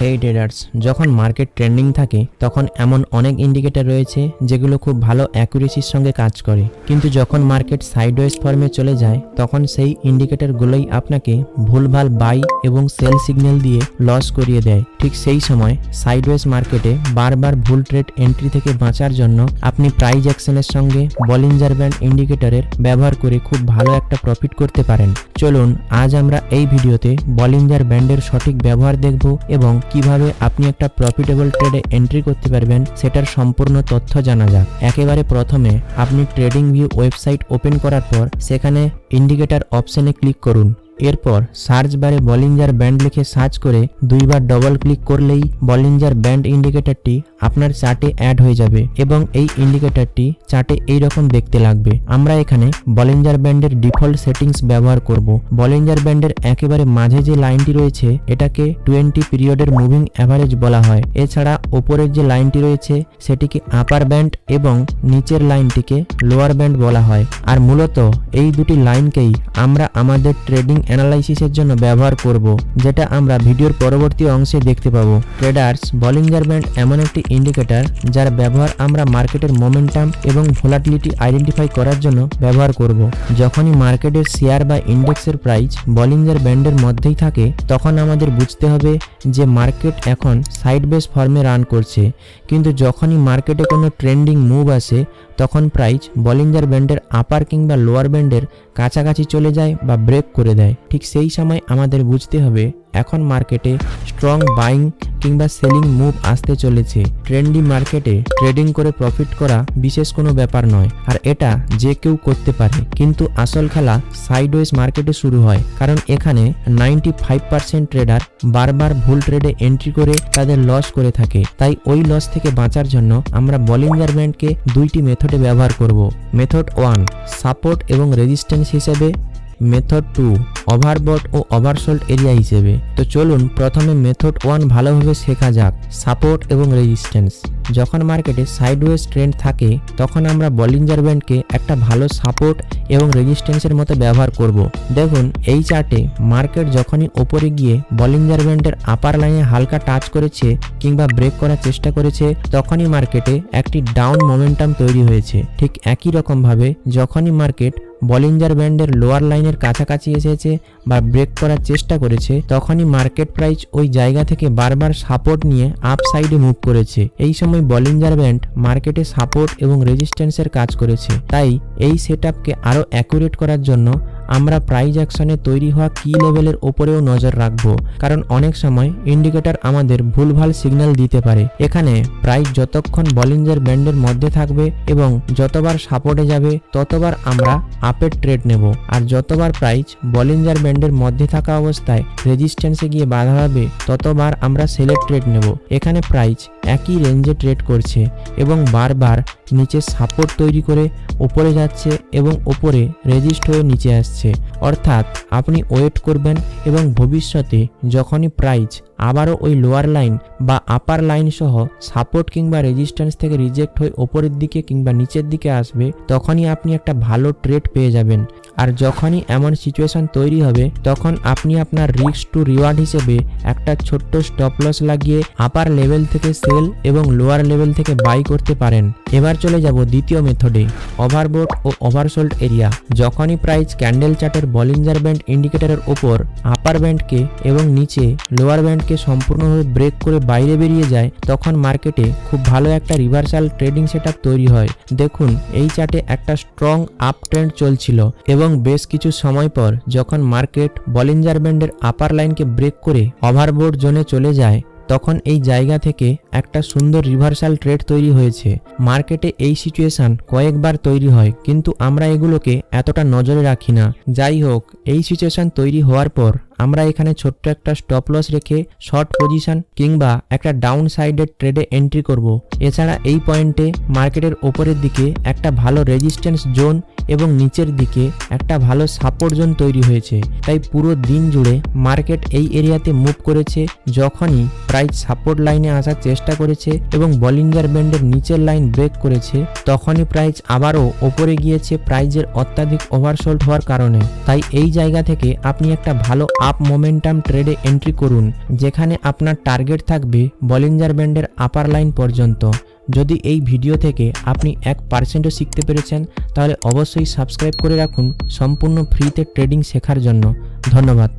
হেই traders যখন market trending থাকে, তখন এমন অনেক ইন্ডিকেটর রয়েছে যেগুলো খুব ভালো অ্যাকুরেসির সঙ্গে কাজ করে। কিন্তু যখন মার্কেট সাইডওয়েজ ফর্মে চলে যায়, তখন সেই ইন্ডিকেটরগুলোই আপনাকে ভুলভাল বাই এবং সেল সিগন্যাল দিয়ে লস করিয়ে দেয়। ঠিক সেই সময় সাইডওয়েজ মার্কেটে বারবার ভুল ট্রেড এন্ট্রি থেকে বাঁচার জন্য আপনি প্রাইজ অ্যাকশনের সঙ্গে বলিঞ্জার ব্যান্ড ইন্ডিকেটরের ব্যবহার করে খুব ভালো একটা প্রফিট করতে পারেন। চলুন, আজ আমরা এই ভিডিওতে বলিঞ্জার ব্যান্ডের সঠিক ব্যবহার দেখব এবং কীভাবে আপনি একটা প্রফিটেবল ট্রেডে এন্ট্রি করতে পারবেন সেটার সম্পূর্ণ তথ্য জানা যাক। একেবারে প্রথমে আপনি ট্রেডিং ভিউ ওয়েবসাইট ওপেন করার পর সেখানে ইন্ডিকেটার অপশনে ক্লিক করুন। এরপর সার্চ বারে বলিঞ্জার ব্যান্ড লিখে সার্চ করে দুইবার ডবল ক্লিক করলেই বলিঞ্জার ব্যান্ড ইন্ডিকেটরটি আপনার চার্টে অ্যাড হয়ে যাবে এবং এই ইন্ডিকেটরটি চার্টে এই রকম দেখতে লাগবে। আমরা এখানে বলিঞ্জার ব্যান্ডের ডিফল্ট সেটিংস ব্যবহার করব। বলিঞ্জার ব্যান্ডের একেবারে মাঝে যে লাইনটি রয়েছে, এটাকে টোয়েন্টি পিরিয়ডের মুভিং অ্যাভারেজ বলা হয়। এছাড়া ওপরের যে লাইনটি রয়েছে, সেটিকে আপার ব্যান্ড এবং নিচের লাইনটিকে লোয়ার ব্যান্ড বলা হয়। আর মূলত এই দুটি লাইনকেই আমরা আমাদের ট্রেডিং অ্যানালাইসিসের জন্য ব্যবহার করব, যেটা আমরা ভিডিওর পরবর্তী অংশে দেখতে পাবো। ট্রেডার্স বলিঞ্জার ব্যান্ড এমন একটি ইন্ডিকেটর যার ব্যবহার আমরা মার্কেটের মোমেন্টাম এবং ভোলাটিলিটি আইডেন্টিফাই করার জন্য ব্যবহার করব। যখনই মার্কেটের শেয়ার বা ইন্ডেক্সের প্রাইস বলিঞ্জার ব্যান্ডের মধ্যেই থাকে, তখন আমাদের বুঝতে হবে যে মার্কেট এখন সাইড বেস ফর্মে রান করছে। কিন্তু যখনই মার্কেটে কোনো ট্রেন্ডিং মুভ আসে তখন প্রাইজ বলিঞ্জার ব্যান্ডের আপার কিংবা লোয়ার ব্যান্ডের কাছাকাছি চলে যায় বা ব্রেক করে দেয়। ঠিক সেই সময় আমাদের বুঝতে হবে এখন মার্কেটে স্ট্রং বাইং কিংবা সেলিং মুভ আসতে চলেছে। ট্রেন্ডি মার্কেটে ট্রেডিং করে প্রফিট করা বিশেষ কোনো ব্যাপার নয়, আর এটা যে কেউ করতে পারে। কিন্তু আসল খেলা সাইডওয়েজ মার্কেটে শুরু হয়, কারণ এখানে নাইনটি ফাইভ পার্সেন্ট ট্রেডার বারবার ভুল ট্রেডে এন্ট্রি করে তাদের লস করে থাকে। তাই ওই লস থেকে বাঁচার জন্য আমরা বলিঞ্জার ব্যান্ডকে দুইটি মেথডে ব্যবহার করব। মেথড ওয়ান সাপোর্ট এবং রেজিস্ট্যান্স হিসেবে মেথড টু ওভারবট ও ওভারসোল্ড এরিয়া হিসেবে। তো চলুন প্রথমে মেথড ওয়ান ভালোভাবে শেখা যাক সাপোর্ট এবং রেজিস্ট্যান্স যখন মার্কেটে সাইডওয়েজ ট্রেন্ড থাকে, তখন আমরা বলিঞ্জার ব্যান্ডকে একটা ভালো সাপোর্ট এবং রেজিস্ট্যান্সের মতো ব্যবহার করব। দেখুন, এই চার্টে মার্কেট যখনই ওপরে গিয়ে বলিঞ্জার ব্যান্ডের আপার লাইনে হালকা টাচ করেছে কিংবা ব্রেক করার চেষ্টা করেছে, তখনই মার্কেটে একটি ডাউন মোমেন্টাম তৈরি হয়েছে। ঠিক একই রকমভাবে যখনই মার্কেট বলিঞ্জার ব্যান্ডের লোয়ার লাইনের কাছাকাছি এসেছে বা ব্রেক করার চেষ্টা করেছে, তখনই মার্কেট প্রাইস ওই জায়গা থেকে বারবার সাপোর্ট নিয়ে আপ সাইডে মুভ করেছে। এই সময় বলিঞ্জার ব্যান্ড মার্কেটে সাপোর্ট এবং রেজিস্ট্যান্সের কাজ করেছে। তাই এই সেট আপকে আরও অ্যাকুরেট করার জন্য আমরা প্রাইজ অ্যাকশনে তৈরি হওয়া কি লেভেলের ওপরেও নজর রাখব। কারণ অনেক সময় ইন্ডিকেটর আমাদের ভুলভাল সিগন্যাল দিতে পারে। এখানে প্রাইজ যতক্ষণ বলিঞ্জার ব্যান্ডের মধ্যে থাকবে এবং যতবার সাপোর্টে যাবে, ততবার আমরা আপের ট্রেড নেব। আর যতবার প্রাইজ বলিঞ্জার ব্যান্ডের মধ্যে থাকা অবস্থায় রেজিস্ট্যান্সে গিয়ে বাধা হবে, ততবার আমরা সেলের ট্রেড নেব। এখানে প্রাইজ একই রেঞ্জে ট্রেড করছে এবং বারবার নিচে সাপোর্ট তৈরি করে ওপরে যাচ্ছে এবং ওপরে রেজিস্ট হয়ে নিচে আসছে। অর্থাৎ আপনি ওয়েট করবেন এবং ভবিষ্যতে যখনই প্রাইজ আবারও ওই লোয়ার লাইন বা আপার লাইন সহ সাপোর্ট কিংবা রেজিস্ট্যান্স থেকে রিজেক্ট হয়ে ওপরের দিকে কিংবা নিচের দিকে আসবে, তখনই আপনি একটা ভালো ট্রেড পেয়ে যাবেন। আর যখনই এমন সিচুয়েশন তৈরি হবে, তখন আপনি আপনার রিস্ক টু রিওয়ার্ড হিসেবে একটা ছোট্ট স্টপ লস লাগিয়ে আপার লেভেল থেকে সেল এবং লোয়ার লেভেল থেকে বাই করতে পারেন। এবার চলে যাব দ্বিতীয় মেথডে ওভারবোট ও ওভারসোল্ড এরিয়া যখনই প্রাইস ক্যান্ডেল চার্টের বলিঞ্জার ব্যান্ড ইন্ডিকেটরের ওপর আপার ব্যান্ডকে এবং নিচে লোয়ার ব্যান্ডকে সম্পূর্ণভাবে ব্রেক করে বাইরে বেরিয়ে যায়, তখন মার্কেটে খুব ভালো একটা রিভার্সাল ট্রেডিং সেট তৈরি হয়। দেখুন, এই চার্টে একটা স্ট্রং আপ ট্রেন্ড চলছিল এবং বেশ কিছু সময় পর যখন মার্কেট বলিঞ্জার ব্যান্ডের আপার লাইনকে ব্রেক করে ওভারবোর্ড জোনে চলে যায়, তখন এই জায়গা থেকে একটা সুন্দর রিভার্সাল ট্রেড তৈরি হয়েছে। মার্কেটে এই সিচুয়েশান কয়েকবার তৈরি হয়, কিন্তু আমরা এগুলোকে এতটা নজরে রাখি না। যাই হোক, এই সিচুয়েশান তৈরি হওয়ার পর আমরা এখানে ছোট্ট একটা স্টপ লস রেখে শর্ট পজিশন কিংবা একটা ডাউন সাইডের ট্রেডে এন্ট্রি করব। এছাড়া এই পয়েন্টে মার্কেটের ওপরের দিকে একটা ভালো রেজিস্ট্যান্স জোন এবং নিচের দিকে একটা ভালো সাপোর্ট জোন তৈরি হয়েছে। তাই পুরো দিন জুড়ে মার্কেট এই এরিয়াতে মুভ করেছে, যখনই প্রাইস সাপোর্ট লাইনে আসার চেষ্টা করেছে এবং বলিঞ্জার ব্যান্ডের নিচের লাইন ব্রেক করেছে, তখনই প্রাইস আবারও ওপরে গিয়েছে। প্রাইজের অত্যাধিক ওভারসোল্ড হওয়ার কারণে। তাই এই জায়গা থেকে আপনি একটা ভালো আপ আপ মোমেন্টাম ট্রেডে এন্ট্রি করুন, যেখানে আপনার টার্গেট থাকবে বলিঞ্জার ব্যান্ডের আপার লাইন পর্যন্ত। যদি এই ভিডিও থেকে আপনি এক পার্সেন্টও শিখতে পেরেছেন, তাহলে অবশ্যই সাবস্ক্রাইব করে রাখুন সম্পূর্ণ ফ্রিতে ট্রেডিং শেখার জন্য। ধন্যবাদ।